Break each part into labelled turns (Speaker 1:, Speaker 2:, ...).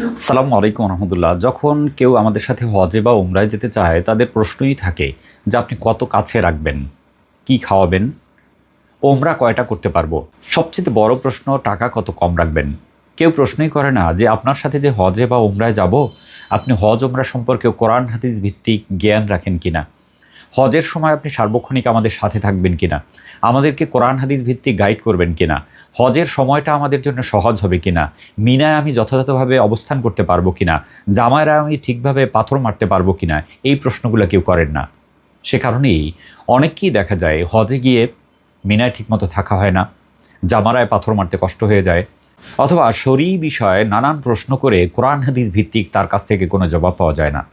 Speaker 1: সালামু আলাইকুম রহমতুল্লাহ। যখন কেউ আমাদের সাথে হজে বা উমরায় যেতে চায়, তাদের প্রশ্নই থাকে যে, আপনি কত কাছে রাখবেন? কি খাওয়াবেন? ওমরা কয়টা করতে পারব? সবচেয়ে বড় প্রশ্ন, টাকা কত কম রাখবেন? কেউ প্রশ্নই করে না যে, আপনার সাথে যে হজে বা উমরায় যাব, আপনি হজ উমরা সম্পর্কে কোরআন, হাদিস ভিত্তিক জ্ঞান রাখেন কিনা? হজের সময় আপনি সার্বক্ষণিক আমাদের সাথে থাকবেন কিনা? আমাদেরকে কোরআন হাদিস ভিত্তিক গাইড করবেন কিনা? হজের সময়টা আমাদের জন্য সহজ হবে কিনা? মিনায় আমি যথাযথভাবে অবস্থান করতে পারব কিনা? জামায়রা আমি ঠিকভাবে পাথর মারতে পারব কিনা? এই প্রশ্নগুলো কেউ করেন না। সে কারণেই অনেককেই দেখা যায় হজে গিয়ে মিনায় ঠিকমতো থাকা হয় না। জামারায় পাথর মারতে কষ্ট হয়ে যায়। অথবা শরী বিষয়ে নানান প্রশ্ন করে কোরআন হাদিস ভিত্তিক তার কাছ থেকে কোনো জবাব পাওয়া যায় না।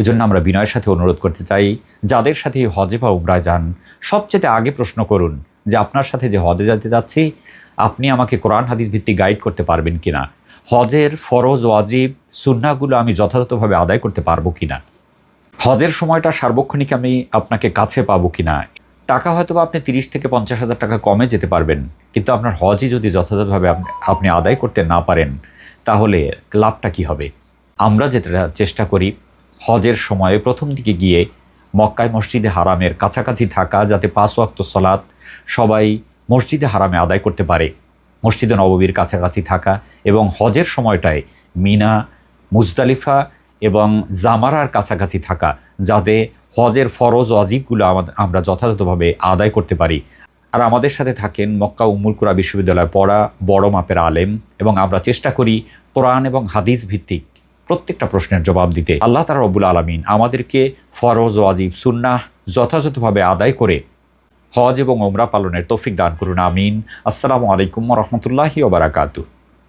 Speaker 1: এজন্য আমরা বিনয়ের সাথে অনুরোধ করতে চাই, যাদের সাথে হজে বা উমরায় যান, সবচেয়ে আগে প্রশ্ন করুন যে আপনার সাথে যে হজে যেতে যাচ্ছি, আপনি আমাকে কোরআন হাদিস ভিত্তিক গাইড করতে পারবেন কিনা? হজের ফরজ, ওয়াজিব সুন্নাগুলো আমি যথাযথভাবে আদায় করতে পারব কিনা? হজের সময়টা সার্বক্ষণিক আমি আপনাকে কাছে পাবো কিনা? টাকা হয়তো আপনি তিরিশ থেকে পঞ্চাশ হাজার টাকা কমে যেতে পারবেন, কিন্তু আপনার হজই যদি যথাযথভাবে আপনি আদায় করতে না পারেন, তাহলে লাভটা কি হবে? আমরা যেটা চেষ্টা করি হজের সময়ে প্রথম দিকে গিয়ে মক্কায় মসজিদে হারামের কাছাকাছি থাকা যাতে পাঁচ ওয়াক্ত সবাই মসজিদে হারামে আদায় করতে পারে। মসজিদে নববীর কাছাকাছি থাকা এবং হজের সময়টায় মিনা, মুজদালিফা এবং জামারার কাছাকাছি থাকা যাতে হজের ফরজ অজিবগুলো আমাদের আমরা যথাযথভাবে আদায় করতে পারি। আর আমাদের সাথে থাকেন মক্কা উম্মুল কুরা বিশ্ববিদ্যালয়ে পড়া বড় মাপের আলেম এবং আমরা চেষ্টা করি কোরআন এবং হাদিস ভিত্তিক প্রত্যেকটা প্রশ্নের জবাব দিতে আল্লাহ তালা রব্বুল আলমিন আমাদেরকে ফরজ, ওয়াজিব, সুন্নাহ যথাযথভাবে আদায় করে হজ এবং ওমরা পালনের তৌফিক দান করুন, আমিন। আসসালামু আলাইকুম রহমতুল্লাহি ওবরাকাতু